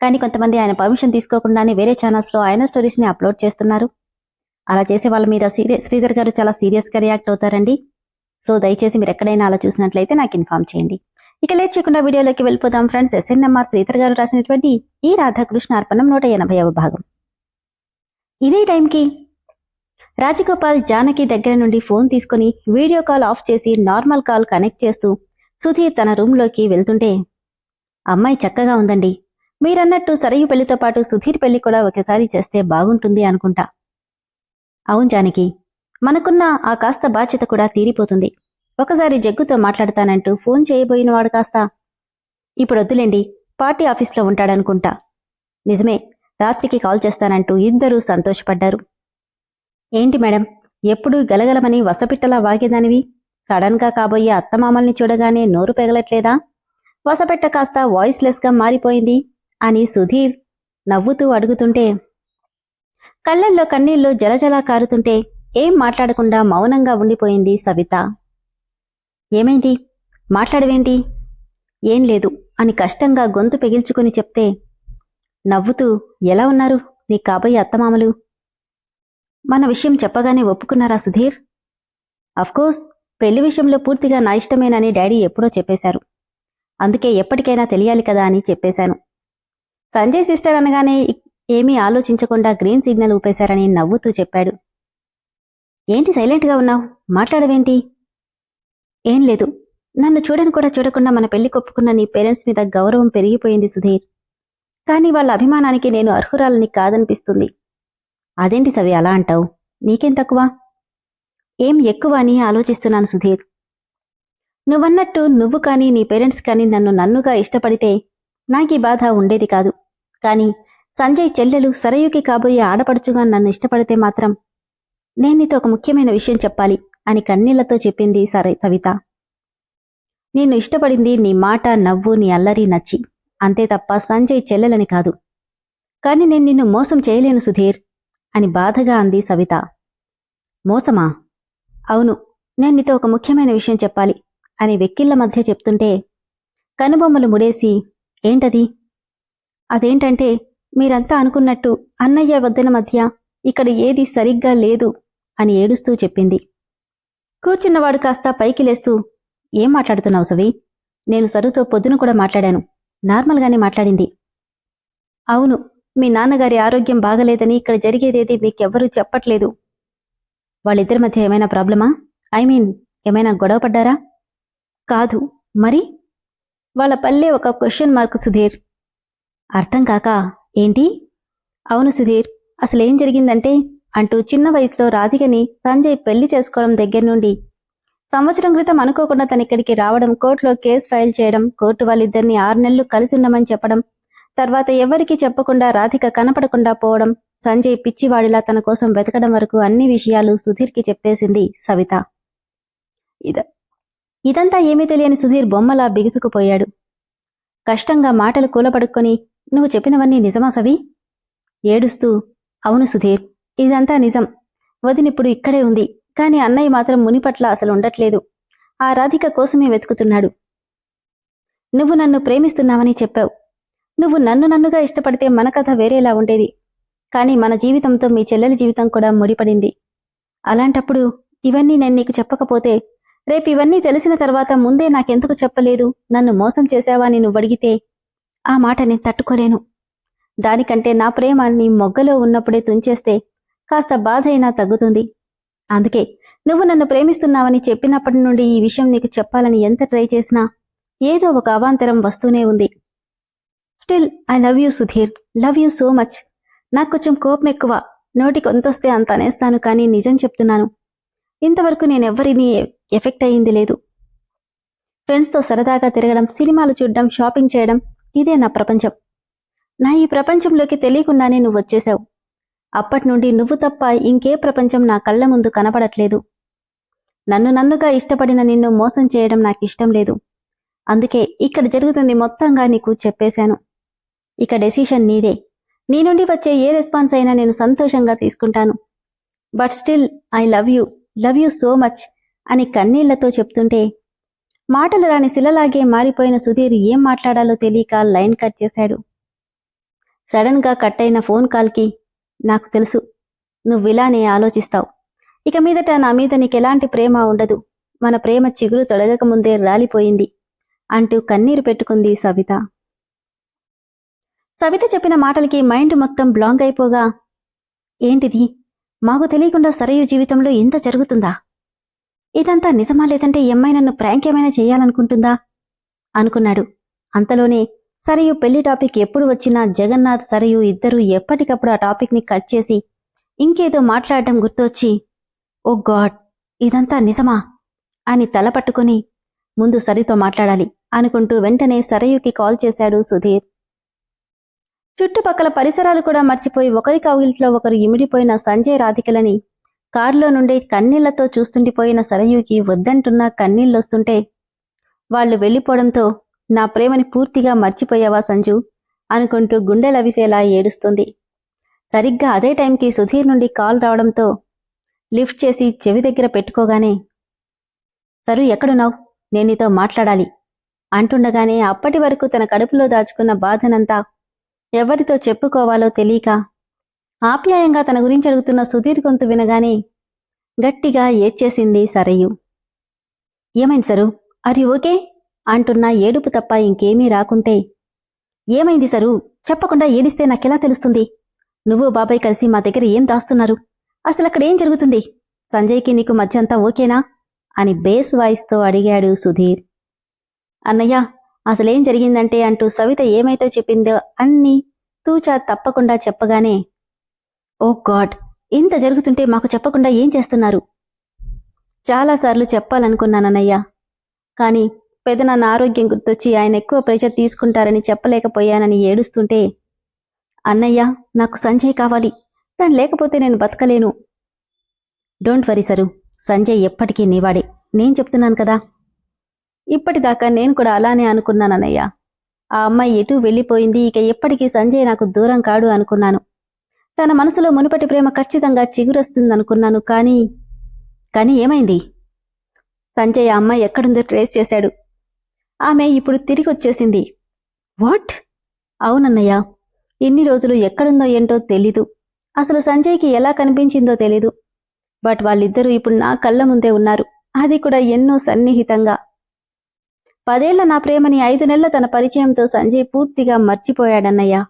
కానీ కొంతమంది ఆయన పర్మిషన్ తీసుకోకుండానే వేరే ఛానల్స్లో ఆయన స్టోరీస్ని అప్లోడ్ చేస్తున్నారు. అలా చేసే వాళ్ళ మీద సీరియస్ శ్రీధర్ గారు చాలా సీరియస్గా రియాక్ట్ అవుతారండి. సో దయచేసి మీరు ఎక్కడైనా అలా చూసినట్లయితే నాకు ఇన్ఫార్మ్ చేయండి. ఇక లేట్ చేయకుండా వీడియోలోకి వెళ్ళిపోదాం ఫ్రెండ్స్. ఎస్ఎన్ఎంఆర్ శ్రీధర్ గారు రాసినటువంటి ఈ రాధాకృష్ణ అర్పణం నూట ఎనభైవ భాగం. ఇదే టైంకి రాజగోపాల్ జానకి దగ్గర నుండి ఫోన్ తీసుకుని వీడియో కాల్ ఆఫ్ చేసి నార్మల్ కాల్ కనెక్ట్ చేస్తూ సుధీర్ తన రూమ్లోకి వెళ్తుంటే అమ్మాయి చక్కగా ఉందండి. మీరన్నట్టు సరయు పెళ్ళితో పాటు సుధీర్ పెళ్ళి కూడా ఒకసారి చేస్తే బాగుంటుంది అనుకుంటా. అవును జానకి మనకున్న ఆ కాస్త బాధ్యత కూడా తీరిపోతుంది. ఒకసారి జగ్గుతో మాట్లాడతానంటూ ఫోన్ చేయబోయినవాడు కాస్త ఇప్పుడు వద్దులేండి పార్టీ ఆఫీస్లో ఉంటాడనుకుంటా. నిజమే రాత్రికి కాల్ చేస్తానంటూ ఇద్దరూ సంతోషపడ్డారు. ఏంటి మేడం ఎప్పుడూ గలగలమని వసపిట్టలా వాగేదానివి? సడన్గా కాబోయే అత్తమామల్ని చూడగానే నోరు పెగలట్లేదా? వసపెట్ట కాస్త వాయిస్లెస్గా మారిపోయింది. అని సుధీర్ నవ్వుతూ అడుగుతుంటే కళ్ళల్లో కన్నీళ్ళు జలజలా కారుతుంటే ఏం మాట్లాడకుండా మౌనంగా ఉండిపోయింది సవిత. ఏమైంది? మాట్లాడవేంటి? ఏం లేదు అని కష్టంగా గొంతు పెగిల్చుకుని చెప్తే నవ్వుతూ ఎలా ఉన్నారు? నీ కాబోయే అత్తమామలు? మన విషయం చెప్పగానే ఒప్పుకున్నారా సుధీర్? అఫ్కోర్స్ పెళ్ళి విషయంలో పూర్తిగా నా ఇష్టమేనని డాడీ ఎప్పుడో చెప్పేశారు. అందుకే ఎప్పటికైనా తెలియాలి కదా అని చెప్పేశాను. సంజయ్ సిస్టర్ అనగానే ఏమీ ఆలోచించకుండా గ్రీన్ సిగ్నల్ ఊపేశారని నవ్వుతూ చెప్పాడు. ఏంటి సైలెంట్గా ఉన్నావు? మాట్లాడవేంటి? ఏం లేదు. నన్ను చూడని కూడా చూడకుండా మన పెళ్ళి కొప్పుకున్న నీ పేరెంట్స్ మీద గౌరవం పెరిగిపోయింది సుధీర్. కానీ వాళ్ళ అభిమానానికి నేను అర్హురాలని కాదనిపిస్తుంది. అదేంటి సవి అలా అంటావు? నీకేం తక్కువ? ఏం ఎక్కువ అని ఆలోచిస్తున్నాను సుధీర్. నువ్వన్నట్టు నువ్వు కానీ నీ పేరెంట్స్ కానీ నన్ను నన్నుగా ఇష్టపడితే నాకీ బాధ ఉండేది కాదు. కానీ సంజయ్ చెల్లెలు సరయుకి కాబోయే ఆడపడుచుగా నన్ను ఇష్టపడితే మాత్రం నేను నీతో ఒక ముఖ్యమైన విషయం చెప్పాలి అని కన్నీళ్ళతో చెప్పింది సరే సవిత. నిన్ను ఇష్టపడింది నీ మాట నవ్వు నీ అల్లరి నచ్చి. అంతే తప్ప సంజయ్ చెల్లెలని కాదు. కానీ నేను నిన్ను మోసం చేయలేను సుధీర్ అని బాధగా అంది సవిత. మోసమా? అవును నేను నీతో ఒక ముఖ్యమైన విషయం చెప్పాలి అని వెక్కిళ్ళ మధ్య చెప్తుంటే కనుబొమ్మలు ముడేసి ఏంటది? అదేంటంటే మీరంతా అనుకున్నట్టు అన్నయ్య వద్దన మధ్య ఇక్కడ ఏది సరిగ్గా లేదు అని ఏడుస్తూ చెప్పింది. కూర్చున్నవాడు కాస్త పైకి లేస్తూ ఏం మాట్లాడుతున్నావు సవి? నేను సరుతో పొద్దున కూడా మాట్లాడాను. నార్మల్గానే మాట్లాడింది. అవును మీ నాన్నగారి ఆరోగ్యం బాగలేదని ఇక్కడ జరిగేదేది మీకెవ్వరూ చెప్పట్లేదు. వాళ్ళిద్దరి మధ్య ఏమైనా ప్రాబ్లమా? ఐ మీన్ ఏమైనా గొడవ పడ్డారా? కాదు మరి? వాళ్ళ పల్లె ఒక క్వశ్చన్ మార్క్ సుధీర్. అర్థం కాక ఏంటి? అవును సుధీర్ అసలేం జరిగిందంటే అంటూ చిన్న వయసులో రాధికని సంజయ్ పెళ్ళి చేసుకోవడం దగ్గర నుండి సంవత్సరం క్రితం అనుకోకుండా తన ఇక్కడికి రావడం కోర్టులో కేసు ఫైల్ చేయడం కోర్టు వాళ్ళిద్దరిని ఆరు నెలలు కలిసి ఉండమని చెప్పడం తర్వాత ఎవరికీ చెప్పకుండా రాధిక కనపడకుండా పోవడం సంజయ్ పిచ్చివాడిలా తన కోసం వెతకడం వరకు అన్ని విషయాలు సుధీర్కి చెప్పేసింది సవిత. ఇద ఇదంతా ఏమీ తెలియని సుధీర్ బొమ్మలా బిగుసుకుపోయాడు. కష్టంగా మాటలు కూలపడుకొని నువ్వు చెప్పినవన్నీ నిజమా సవి? ఏడుస్తూ అవును సుధీర్ ఇదంతా నిజం. వదినిప్పుడు ఇక్కడే ఉంది కాని అన్నయ్య మాత్రం మునిపట్ల అసలు ఉండట్లేదు. ఆ రాధిక కోసమే వెతుకుతున్నాడు. నువ్వు నన్ను ప్రేమిస్తున్నావని చెప్పావు. నువ్వు నన్ను నన్నుగా ఇష్టపడితే మన కథ వేరేలా ఉండేది. కానీ మన జీవితంతో మీ చెల్లెలి జీవితం కూడా ముడిపడింది. అలాంటప్పుడు ఇవన్నీ నేను నీకు చెప్పకపోతే రేపు ఇవన్నీ తెలిసిన తర్వాత ముందే నాకెందుకు చెప్పలేదు? నన్ను మోసం చేశావా నేను నువ్వు అడిగితే ఆ మాట నేను తట్టుకోలేను. దానికంటే నా ప్రేమ నీ మొగ్గలో ఉన్నప్పుడే తుంచేస్తే కాస్త బాధ అయినా తగ్గుతుంది. అందుకే నువ్వు నన్ను ప్రేమిస్తున్నావని చెప్పినప్పటి నుండి ఈ విషయం నీకు చెప్పాలని ఎంత ట్రై చేసినా ఏదో ఒక అవాంతరం వస్తూనే ఉంది. Still I love you Sudheer. Love you so much. నాకు కొంచెం కోపం ఎక్కువ. నోటికి కొంతొస్తే అంత అనేస్తాను కానీ నిజం చెప్తున్నాను. ఇంతవరకు నేనెవ్వరిని ఎఫెక్ట్ అయ్యింది లేదు. ఫ్రెండ్స్తో సరదాగా తిరగడం సినిమాలు చూడడం షాపింగ్ చేయడం ఇదే నా ప్రపంచం. నా ఈ ప్రపంచంలోకి తెలియకుండానే నువ్వు వచ్చేశావు అప్పటి నుండి నువ్వు తప్ప ఇంకే ప్రపంచం నా కళ్ళ ముందు కనపడట్లేదు. నన్ను నన్నుగా ఇష్టపడిన నిన్ను మోసం చేయడం నాకు ఇష్టం లేదు. అందుకే ఇక్కడ జరుగుతుంది మొత్తంగా నీకు చెప్పేశాను. ఇక డెసిషన్ నీదే. నీ నుండి వచ్చే ఏ రెస్పాన్స్ అయినా నేను సంతోషంగా తీసుకుంటాను. But still I love you love you so much అని కన్నీళ్ళతో చెప్తుంటే మాటలు రాని శిలలాగే మారిపోయిన సుధీర్ ఏం మాట్లాడాలో తెలియక లైన్ కట్ చేశాడు. సడన్గా కట్ అయిన ఫోన్ కాల్కి నాకు తెలుసు నువ్విలానే ఆలోచిస్తావు. ఇక మీదట నా మీద నీకెలాంటి ప్రేమ ఉండదు. మన ప్రేమ చిగురు తొడగక ముందే రాలిపోయింది అంటూ కన్నీరు పెట్టుకుంది సవిత. సవిత చెప్పిన మాటలకి మైండ్ మొత్తం బ్లాంక్ అయిపోగా ఏంటిది? మాకు తెలియకుండా సరయు జీవితంలో ఇంత జరుగుతుందా? ఇదంతా నిజమా లేదంటే ఎమ్మాయి నన్ను ప్రాంక్ ఏమైనా చేయాలనుకుంటుందా? అనుకున్నాడు. అంతలోనే సరయు పెళ్ళి టాపిక్ ఎప్పుడు వచ్చినా జగన్నాథ్ సరయు ఇద్దరూ ఎప్పటికప్పుడు ఆ టాపిక్ని కట్ చేసి ఇంకేదో మాట్లాడటం గుర్తొచ్చి ఓ గాడ్ ఇదంతా నిజమా? అని తల పట్టుకుని ముందు సరితో మాట్లాడాలి అనుకుంటూ వెంటనే సరయుకి కాల్ చేశాడు సుధీర్. చుట్టుపక్కల పరిసరాలు కూడా మర్చిపోయి ఒకరి కౌగిలిలో ఒకరు ఇమిడిపోయిన సంజయ్ రాధికలని కారులో నుండి కన్నీళ్ళతో చూస్తుండిపోయిన సరయుకి వద్దంటున్న కన్నీళ్ళొస్తుంటే వాళ్ళు వెళ్ళిపోవడంతో నా ప్రేమని పూర్తిగా మర్చిపోయావా సంజు? అనుకుంటూ గుండెలవిసేలా ఏడుస్తుంది. సరిగ్గా అదే టైంకి సుధీర్ నుండి కాల్ రావడంతో లిఫ్ట్ చేసి చెవి దగ్గర పెట్టుకోగానే సరు ఎక్కడున్నావు? నేను నీతో మాట్లాడాలి. అంటుండగానే అప్పటి వరకు తన కడుపులో దాచుకున్న బాధనంతా ఎవరితో చెప్పుకోవాలో తెలియక ఆప్యాయంగా తన గురించి అడుగుతున్న సుధీర్ గొంతు వినగానే గట్టిగా ఏడ్చేసింది సరయు. ఏమైంది సరు? అరి ఓకే? అంటున్న ఏడుపు తప్ప ఇంకేమీ రాకుంటే. ఏమైంది సరు? చెప్పకుండా ఏడిస్తే నాకెలా తెలుస్తుంది? నువ్వు బాబాయ్ కలిసి మా దగ్గర ఏం దాస్తున్నారు? అసలు అక్కడ ఏం జరుగుతుంది? సంజయ్కి నీకు మధ్య అంతా ఓకేనా? అని బేస్ వాయిస్తో అడిగాడు సుధీర్. అన్నయ్య అసలేం జరిగిందంటే అంటూ సవిత ఏమైతే చెప్పిందో అన్నీ తూచా తప్పకుండా చెప్పగానే ఓ గాడ్ ఇంత జరుగుతుంటే మాకు చెప్పకుండా ఏం చేస్తున్నారు? చాలాసార్లు చెప్పాలనుకున్నానన్నయ్య. కానీ పెదనాన్న ఆరోగ్యం గుర్తొచ్చి ఆయన ఎక్కువ ప్రెషర్ తీసుకుంటారని చెప్పలేకపోయానని ఏడుస్తుంటే అన్నయ్య నాకు సంజయ్ కావాలి. తను లేకపోతే నేను బతకలేను. డోంట్ వరీ సరు సంజయ్ ఎప్పటికీ నీవాడే. నేను చెప్తున్నాను కదా. ఇప్పటిదాకా నేను కూడా అలానే అనుకున్నానన్నయ్య. ఆ అమ్మాయి ఎటూ వెళ్ళిపోయింది ఇక ఎప్పటికీ సంజయ్ నాకు దూరం కాడు అనుకున్నాను. తన మనసులో మునుపటి ప్రేమ ఖచ్చితంగా చిగురొస్తుందనుకున్నాను కానీ కానీ ఏమైంది? సంజయ్ ఆ అమ్మాయి ఎక్కడుందో ట్రేస్ చేశాడు. ఆమె ఇప్పుడు తిరిగి వచ్చేసింది వాట్? అవునన్నయ్య ఇన్ని రోజులు ఎక్కడుందో ఏంటో తెలీదు. అసలు సంజయ్కి ఎలా కనిపించిందో తెలీదు. బట్ వాళ్ళిద్దరూ ఇప్పుడు నా కళ్ళ ముందే ఉన్నారు. అది కూడా ఎన్నో సన్నిహితంగా. పదేళ్ళ నా ప్రేమని ఐదు నెలల తన పరిచయంతో సంజయ్ పూర్తిగా మర్చిపోయాడన్నయ్యా.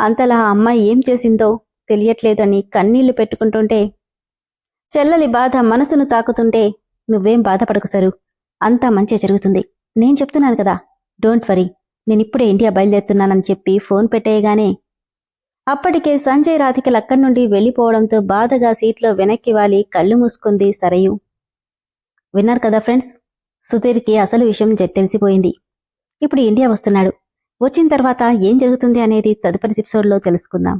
అంతలా అమ్మాయి ఏం చేసిందో తెలియట్లేదని కన్నీళ్ళు పెట్టుకుంటుంటే చెల్లలి బాధ మనసును తాకుతుంటే నువ్వేం బాధపడకు సరు. అంతా మంచి జరుగుతుంది. నేను చెప్తున్నాను కదా డోంట్ వరీ. నేనిప్పుడే ఇండియా బయలుదేరుతున్నానని చెప్పి ఫోన్ పెట్టేయగానే అప్పటికే సంజయ్ రాధికలు అక్కడి నుండి వెళ్ళిపోవడంతో బాధగా సీట్లో వెనక్కి వాలి కళ్ళు మూసుకుంది సరయు. విన్నారు కదా ఫ్రెండ్స్ సుధీర్కి అసలు విషయం తెలిసిపోయింది. ఇప్పుడు ఇండియా వస్తున్నాడు. వచ్చిన తర్వాత ఏం జరుగుతుంది అనేది తదుపరి ఎపిసోడ్లో తెలుసుకుందాం.